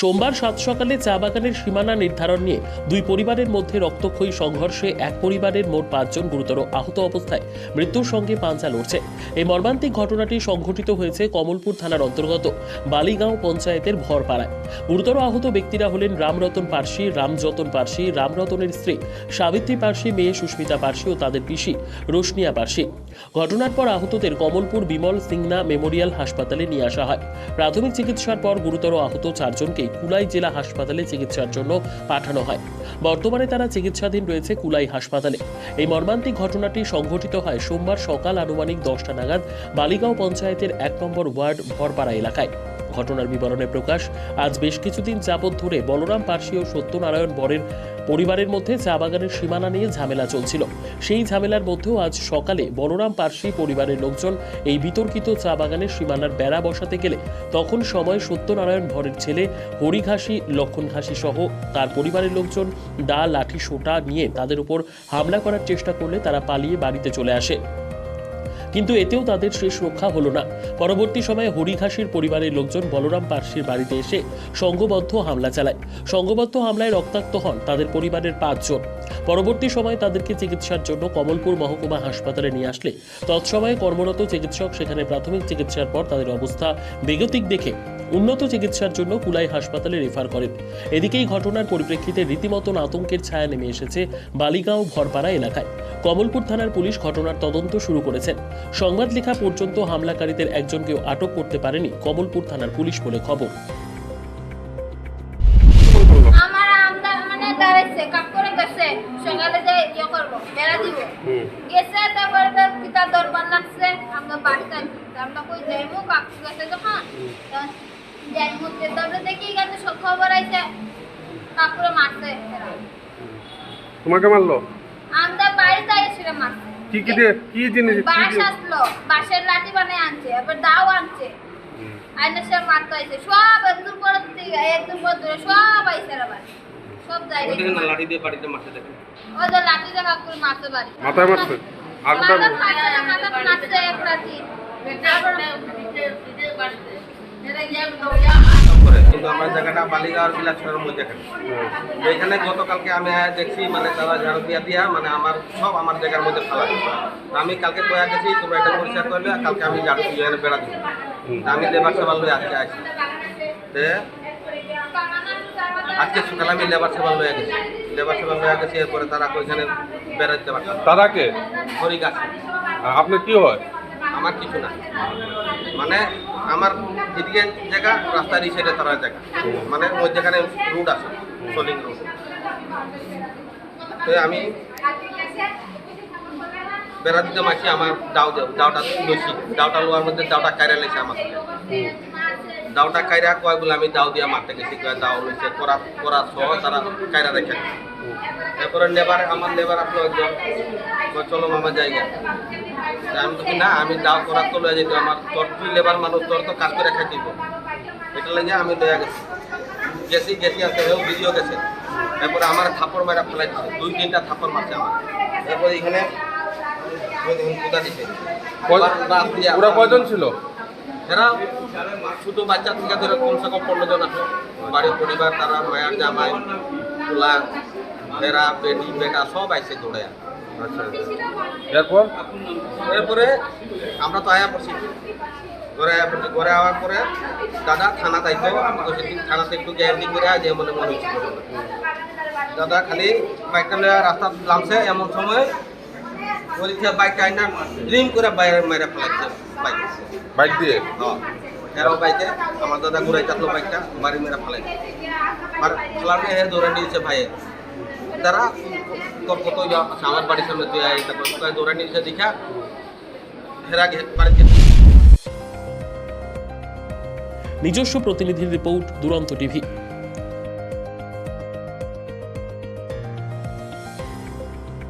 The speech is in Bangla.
সোমবার সাত সকালে চা বাগানের সীমানা নির্ধারণ নিয়ে দুই পরিবারের মধ্যে রক্তক্ষয়ী সংঘর্ষে এক পরিবারের মোট পাঁচজন গুরুতর আহত অবস্থায় মৃত্যুর সঙ্গে পাঞ্চা লড়ছে। এই মর্মান্তিক ঘটনাটি সংঘটিত হয়েছে কমলপুর থানার অন্তর্গত বালিগাঁও পঞ্চায়েতের ভরপাড়ায়। গুরুতর আহত ব্যক্তিরা হলেন রামরতন পার্সি, রামযতন পার্সি, রামরতনের স্ত্রী সাবিত্রী পার্সি, মেয়ে সুস্মিতা পার্সি ও তাদের পিসি রোশনিয়া পার্সি। ঘটনার পর আহতদের কমলপুর বিমল সিংনা মেমোরিয়াল হাসপাতালে নিয়ে আসা হয়। প্রাথমিক চিকিৎসার পর গুরুতর আহত চারজনকেই কুলাই জেলা হাসপাতালে চিকিৎসার জন্য পাঠানো হয়। বর্তমানে তারা চিকিৎসাধীন রয়েছে কুলাই হাসপাতালে। এই মর্মান্তিক ঘটনাটি সংঘটিত হয় সোমবার সকাল আনুমানিক দশটা নাগাদ বালিগাঁও পঞ্চায়েতের এক নম্বর ওয়ার্ড ভরপাড়া এলাকায়। ঘটনার বিবরণে প্রকাশ, আজ বেশ কিছুদিন যাবৎ ধরে বলরাম পার্সি ও সত্যনারায়ণ বরের পরিবারের মধ্যে চা বাগানের সীমানা নিয়ে ঝামেলা চলছিল। সেই ঝামেলার মধ্যেও আজ সকালে বলরাম পার্শ্বী পরিবারের লোকজন এই বিতর্কিত চা বাগানের সীমানার বেড়া বসাতে গেলে তখন সময় সত্যনারায়ণ ভরের ছেলে হরিঘাসি লক্ষণ ঘাসি সহ তার পরিবারের লোকজন দা, লাঠি, সোটা নিয়ে তাদের উপর হামলা করার চেষ্টা করলে তারা পালিয়ে বাড়িতে চলে আসে। কিন্তু এতেও তাদের শেষ রক্ষা হলো না। পরবর্তী সময়ে হরিঘাসের পরিবারের লোকজন বলরাম পার্সির বাড়িতে এসে সংঘবদ্ধ হামলা চালায়। সংঘবদ্ধ হামলায় রক্তাক্ত হন তাদের পরিবারের পাঁচজন। পরবর্তী সময়ে তাদেরকে চিকিৎসার জন্য কমলপুর মহকুমা হাসপাতালে নিয়ে আসলে। তৎসময়ে কর্মরত চিকিৎসক সেখানে প্রাথমিক চিকিৎসার পর তাদের অবস্থা বেগতিক দেখে উন্নত চিকিৎসার জন্য কুলাই হাসপাতালে রেফার করেন। এদিকেই ঘটনার পরিপ্রেক্ষিতে রীতিমতন আতঙ্কের ছায়া নেমে এসেছে বালিগাঁও ভরপাড়া এলাকায়। কমলপুর থানার পুলিশ ঘটনার তদন্ত শুরু করেছেন। সংবাদ লেখা পর্যন্ত হামলাকারীদের একজনকেও আটক করতে পারেনি কমলপুর থানার পুলিশ বলে খবর। মানে দাঁড়াইছে কাপ করে গেছে। সকালে যে ইয়ে করব বেড়া দিব। গেছে তারপরে পিতা দরবার লাগছে। আমরা বাড়িতে আছি। আমরা কই যাইবো কাকু গেছে যখন। তখন যাইবো তারপরে দেখি গেছে খবর আইছে। কাকুরে মারছে। তোমাকে মারলো? আমরা বাড়িতে মারছে কি কি জিনিস দিয়ে- আসলো। বাঁশের লাঠি বানিয়ে আনছে এবার দাও আনছে। আইনে সে মারতে আইছে। সব একদম পর একদম পর ধরে সব আইছে আবার। সব যাই লাঠি দিয়ে বাড়িতে মারতে দেখেন। ওই যে লাঠি দিয়ে কাকুর মারতে পারি মাথায় মারছে এক রাতি। তারপর করে কিন্তু আমার জায়গাটা বালিগাঁওর বিলাসের মধ্যে এখানে। গতকালকে আমি দেখছি মানে তারা ঝাড়ু দিয়া দিয়া মানে আমার সব আমার জায়গার মধ্যে ফেলা আমি কালকে কয়া গেছি তোমরা এটা পরিষ্কার করলে আর কালকে আমি ঝাড়ু দিয়ে এনে বেড়া দিব। আমি লেবার সেবার লই আজকে আসি আজকে সকালে আমি লেবার সেবার লইয়া গেছি। লেবার সেবার লইয়া গেছি এরপরে তারা ওইখানে বেড়া দিতে পারতাম তারা কে? হরি গাছ আর আপনার কি হয়? আমার কিছু না। মানে আমার এদিকে জায়গা, রাস্তার এই সাইডে তারা জায়গা। মানে মধ্যেখানে রুট আছে সলিং রুট তো আমি বেড়া দিতে মাসি আমার দাও দাও, দাওটা লইছি দাওটা লোয়ার মধ্যে, দাওটা কাইরা লেছে আমার। দাওটা কাইরা কয় বলে আমি দাও দিয়া মারতে গেছি কয় দাও লইছে করা করা সহ তারা কাইরা রেখে দিছে। এরপরে লেবার আমার লেবার আসলো একজন চলো মামা জায়গা আমি তো না আমি দাও করা তো লয়ে যেত আমার তোর তুই লেবার মানুষ তোর তো কাজ করে খাই দিব এটা লাগে আমি দয়া গেছি। গেছি গেছি আসতে হেও ভিডিও গেছে। তারপরে আমার থাপড় মারা ফেলাই দুই তিনটা থাপড় মারছে আমার। তারপরে এখানে কোথা দিছে। ওরা কয়জন ছিল? এরা ছোট বাচ্চা থেকে ধরে কমসে কম পনেরো জন আছে। বাড়ির পরিবার তারা মায়ের জামাই পোলা এরা বেটি বেটা সব আইসে দৌড়ে। আচ্ছা এরপর? এরপরে আমরা তো আয়া পড়ছি। ঘরে আয়া পড়ছি। ঘরে আওয়ার পরে দাদা থানা দায়িত্ব আমাকে সেদিন থানাতে একটু গ্যারান্টি করে যে মনে মনে হচ্ছে। দাদা খালি বাইকটা রাস্তা নামছে এমন সময় বলছে আইনা ড্রিম করে বাইরে মেরে ফেলাচ্ছে বাইক বাইক দিয়ে? হ্যাঁ। এরাও বাইকে আমার দাদা ঘুরাই বাইকটা বাড়ি মেরে ফেলাই আর দৌড়ে নিয়েছে ভাইয়ে তারা তোর কত আমার বাড়ির সামনে তুই আয় তারপর দৌড়ে নিয়েছে দেখা হেরা বাড়িতে নিজস্ব প্রতিনিধির রিপোর্ট দুরন্ত টিভি।